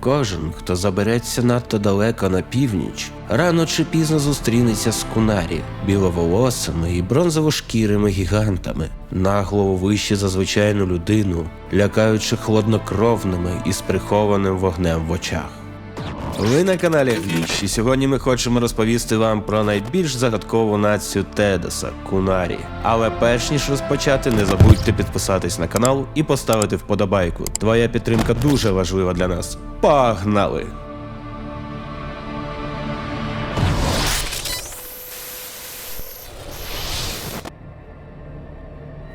Кожен, хто забереться надто далеко на північ, рано чи пізно зустрінеться з кунарі, біловолосими і бронзовошкірими гігантами, нагло вище за звичайну людину, лякаючи хладнокровними і з прихованим вогнем в очах. Ви на каналі Гліч, сьогодні ми хочемо розповісти вам про найбільш загадкову націю Тедеса Кунарі. Але перш ніж розпочати, не забудьте підписатись на канал і поставити вподобайку. Твоя підтримка дуже важлива для нас. Погнали!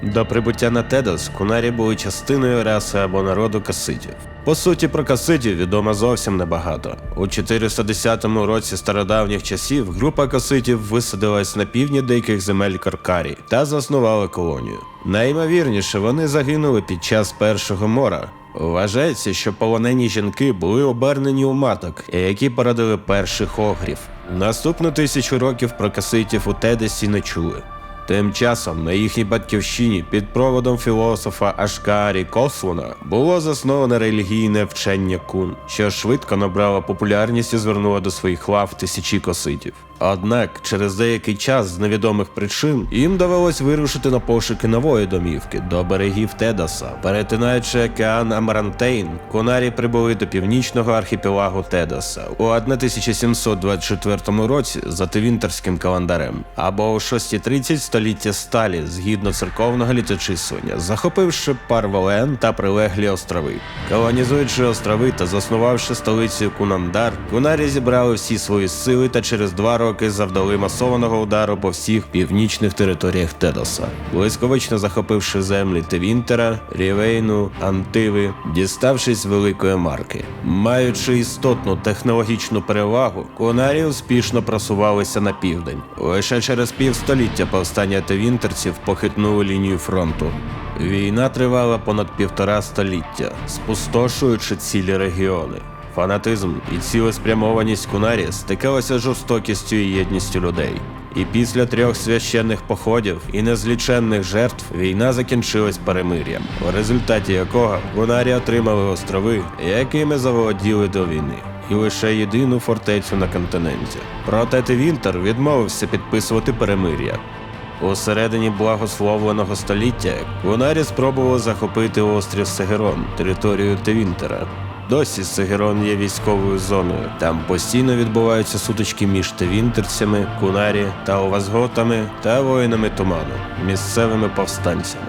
До прибуття на Тедос кунарі були частиною раси або народу каситів. По суті, про каситів відомо зовсім небагато. У 410 році стародавніх часів група каситів висадилась на півдні деяких земель Каркарі та заснувала колонію. Найімовірніше, вони загинули під час першого мора. Вважається, що полонені жінки були обернені у маток, які породили перших огрів. Наступну тисячу років про каситів у Тедесі не чули. Тим часом на їхній батьківщині під проводом філософа Ашкарі Кослуна було засноване релігійне вчення кун, що швидко набрало популярність і звернуло до своїх лав тисячі коситів. Однак через деякий час з невідомих причин їм довелось вирушити на пошуки нової домівки до берегів Тедаса. Перетинаючи океан Амарантейн, кунарі прибули до північного архіпелагу Тедаса у 1724 році за тивінтерським календарем, або у 630 століття сталі згідно церковного літочислення, захопивши Парволен та прилеглі острови. Колонізуючи острови та заснувавши столицю Кунандар, кунарі зібрали всі свої сили та через два роки завдали масованого удару по всіх північних територіях Тедоса, близьковично захопивши землі Тевінтера, Рівейну, Антиви, діставшись великої марки. Маючи істотну технологічну перевагу, кунарі успішно просувалися на південь. Лише через півстоліття повстання тевінтерців похитнули лінію фронту. Війна тривала понад півтора століття, спустошуючи цілі регіони. Фанатизм і цілеспрямованість кунарі стикалися з жорстокістю і єдністю людей. І після трьох священних походів і незліченних жертв війна закінчилась перемир'ям, у результаті якого кунарі отримали острови, якими заволоділи до війни, і лише єдину фортецю на континенті. Проте Тевінтер відмовився підписувати перемир'я. У середині благословленого століття кунарі спробували захопити острів Сегерон, територію Тевінтера. Досі Сегерон є військовою зоною. Там постійно відбуваються сутички між тевінтерцями, кунарі та овазготами та воїнами туману, місцевими повстанцями.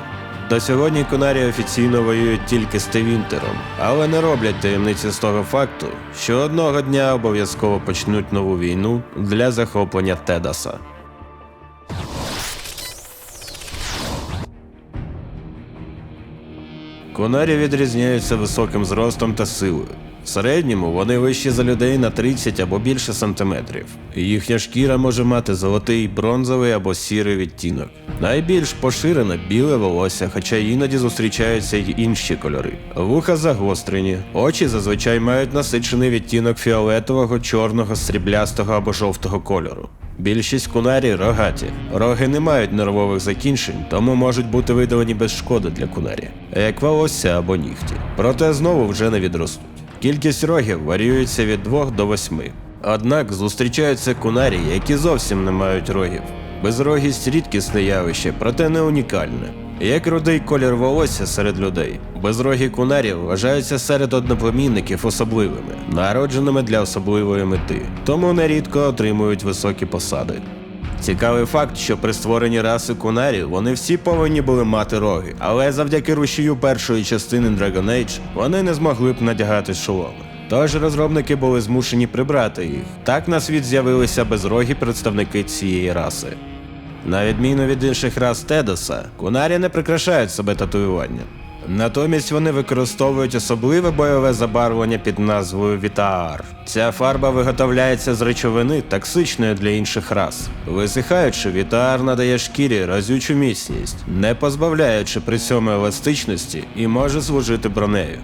До сьогодні кунарі офіційно воюють тільки з Тевінтером, але не роблять таємниці з того факту, що одного дня обов'язково почнуть нову війну для захоплення Тедаса. Кунарі відрізняються високим зростом та силою. В середньому вони вищі за людей на 30 або більше сантиметрів. Їхня шкіра може мати золотий, бронзовий або сірий відтінок. Найбільш поширене біле волосся, хоча іноді зустрічаються й інші кольори. Вуха загострені, очі зазвичай мають насичений відтінок фіолетового, чорного, сріблястого або жовтого кольору. Більшість кунарі рогаті. Роги не мають нервових закінчень, тому можуть бути видалені без шкоди для кунарі, як волосся або нігті. Проте знову вже не відростуть. Кількість рогів варіюється від 2 до 8. Однак зустрічаються кунарі, які зовсім не мають рогів. Безрогість рідкісне явище, проте не унікальне. Як рудий колір волосся серед людей, безрогі кунарі вважаються серед одноплемінників особливими, народженими для особливої мети, тому нерідко отримують високі посади. Цікавий факт, що при створенні раси кунарі вони всі повинні були мати роги, але завдяки рушію першої частини Dragon Age вони не змогли б надягати шоломи. Тож розробники були змушені прибрати їх. Так на світ з'явилися безрогі представники цієї раси. На відміну від інших рас Тедоса, кунарі не прикрашають себе татуюванням. Натомість вони використовують особливе бойове забарвлення під назвою Вітаар. Ця фарба виготовляється з речовини, токсичної для інших рас. Висихаючи, Вітаар надає шкірі разючу міцність, не позбавляючи при цьому еластичності і може служити бронею.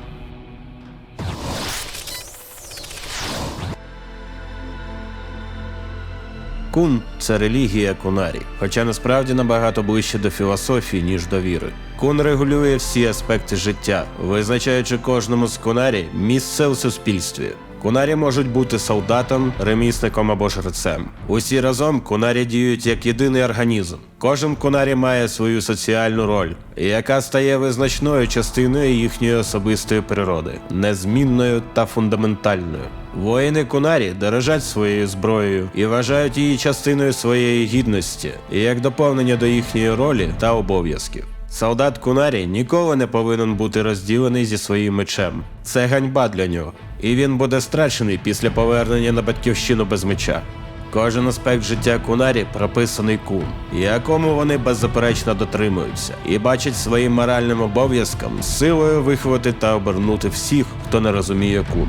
Кун це релігія кунарі, хоча насправді набагато ближче до філософії, ніж до віри. Кун регулює всі аспекти життя, визначаючи кожному з кунарі місце у суспільстві. Кунарі можуть бути солдатом, ремісником або жрецем. Усі разом кунарі діють як єдиний організм. Кожен кунарі має свою соціальну роль, яка стає визначною частиною їхньої особистої природи, незмінною та фундаментальною. Воїни кунарі дорожать своєю зброєю і вважають її частиною своєї гідності, як доповнення до їхньої ролі та обов'язків. Солдат Кунарі ніколи не повинен бути розділений зі своїм мечем. Це ганьба для нього, і він буде страчений після повернення на батьківщину без меча. Кожен аспект життя Кунарі прописаний кун, якому вони беззаперечно дотримуються, і бачать своїм моральним обов'язком силою виховати та обернути всіх, хто не розуміє кун.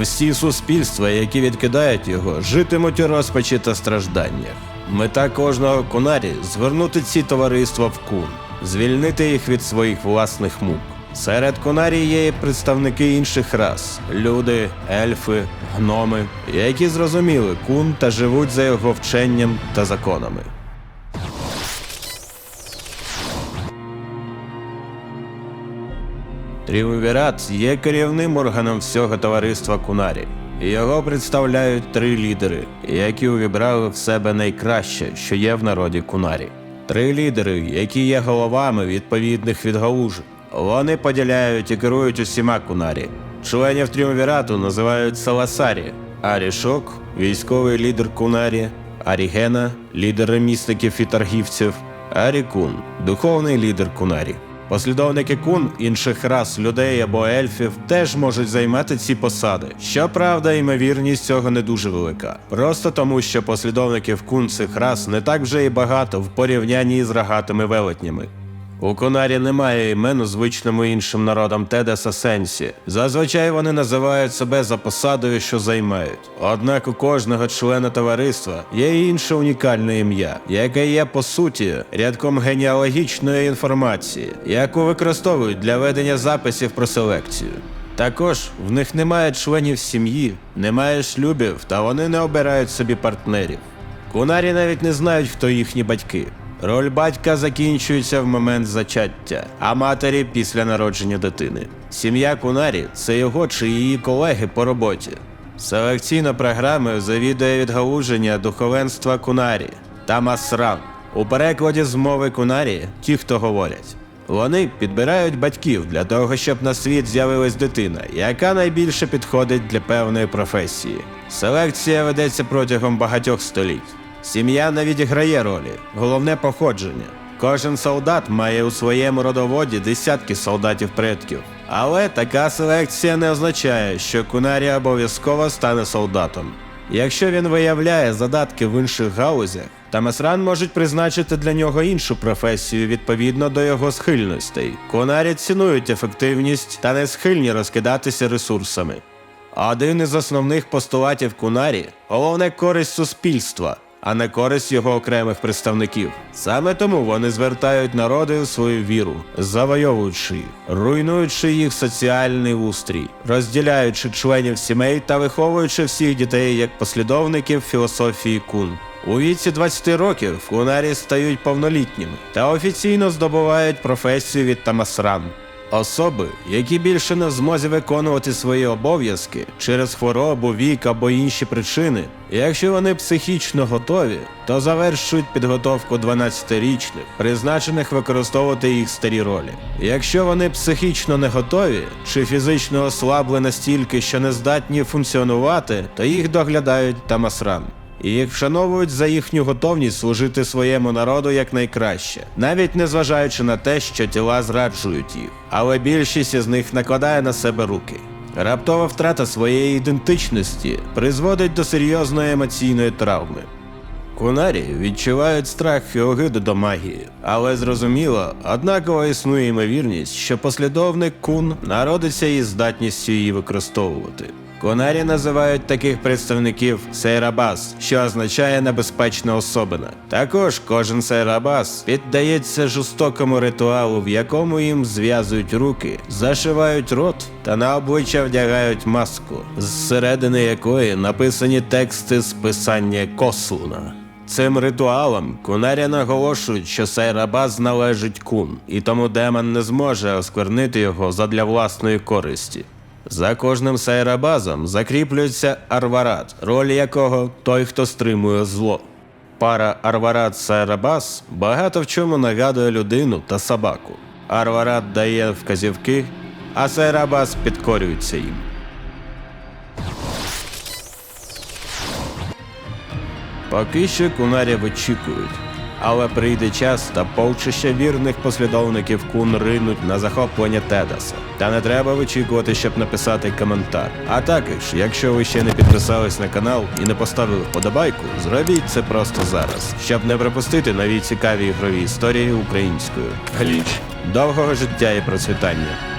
Всі суспільства, які відкидають його, житимуть у розпачі та стражданнях. Мета кожного кунарі звернути ці товариства в кун, звільнити їх від своїх власних мук. Серед кунарі є представники інших рас люди, ельфи, гноми, які зрозуміли кун та живуть за його вченням та законами. Тріумвірат є керівним органом всього товариства Кунарі. Його представляють три лідери, які увібрали в себе найкраще, що є в народі Кунарі. Три лідери, які є головами відповідних відгалужень. Вони поділяють і керують усіма Кунарі. Членів Тріумвірату називають Саласарі, Арішок військовий лідер Кунарі, Арігена лідер ремісників і торгівців, Арікун духовний лідер Кунарі. Послідовники кун інших рас людей або ельфів теж можуть займати ці посади. Щоправда, ймовірність цього не дуже велика. Просто тому, що послідовників кун цих рас не так вже і багато в порівнянні з рогатими велетнями. У Конарі немає імен звичному іншим народам Тедеса Сенсі. Зазвичай вони називають себе за посадою, що займають. Однак у кожного члена товариства є інше унікальне ім'я, яке є по суті рядком генеалогічної інформації, яку використовують для ведення записів про селекцію. Також в них немає членів сім'ї, немає шлюбів, та вони не обирають собі партнерів. Кунарі навіть не знають, хто їхні батьки. Роль батька закінчується в момент зачаття, а матері після народження дитини. Сім'я Кунарі це його чи її колеги по роботі. Селекційна програма завідує відгалуження духовенства Кунарі та Масран. У перекладі з мови Кунарі ті, хто говорять. Вони підбирають батьків для того, щоб на світ з'явилась дитина, яка найбільше підходить для певної професії. Селекція ведеться протягом багатьох століть. Сім'я не відіграє ролі, головне походження. Кожен солдат має у своєму родоводі десятки солдатів предків. Але така селекція не означає, що Кунарі обов'язково стане солдатом. Якщо він виявляє задатки в інших галузях, Тамасран можуть призначити для нього іншу професію відповідно до його схильностей. Кунарі цінують ефективність та не схильні розкидатися ресурсами. Один із основних постулатів Кунарі головне користь суспільства, а не користь його окремих представників. Саме тому вони звертають народи у свою віру, завойовуючи їх, руйнуючи їх соціальний устрій, розділяючи членів сімей та виховуючи всіх дітей як послідовників філософії кун. У віці 20 років кунарі стають повнолітніми та офіційно здобувають професію від Тамасран. Особи, які більше не в змозі виконувати свої обов'язки через хворобу, вік або інші причини, якщо вони психічно готові, то завершують підготовку 12-річних, призначених використовувати їх старі ролі. Якщо вони психічно не готові чи фізично ослабли настільки, що не здатні функціонувати, то їх доглядають тамасран і їх вшановують за їхню готовність служити своєму народу якнайкраще, навіть не зважаючи на те, що тіла зраджують їх. Але більшість із них накладає на себе руки. Раптова втрата своєї ідентичності призводить до серйозної емоційної травми. Кунарі відчувають страх і огиду до магії, але зрозуміло, однаково існує ймовірність, що послідовник кун народиться із здатністю її використовувати. Кунарі називають таких представників сейрабас, що означає небезпечна особина. Також кожен сейрабас піддається жорстокому ритуалу, в якому їм зв'язують руки, зашивають рот та на обличчя вдягають маску, зсередини якої написані тексти з писання Кослуна. Цим ритуалом кунарі наголошують, що Сайрабас належить кун, і тому демон не зможе осквернити його задля власної користі. За кожним сайрабазом закріплюється арварат, роль якого той, хто стримує зло. Пара арварат сайрабас багато в чому нагадує людину та собаку. Арварат дає вказівки, а сайрабас підкорюється їм. Поки що кунарів очікують. Але прийде час та полчища вірних послідовників кун ринуть на захоплення Тедаса. Та не треба вичікувати, щоб написати коментар. А також, якщо ви ще не підписались на канал і не поставили вподобайку, зробіть це просто зараз, щоб не пропустити нові цікаві ігрові історії українською. Гліч. Довгого життя і процвітання!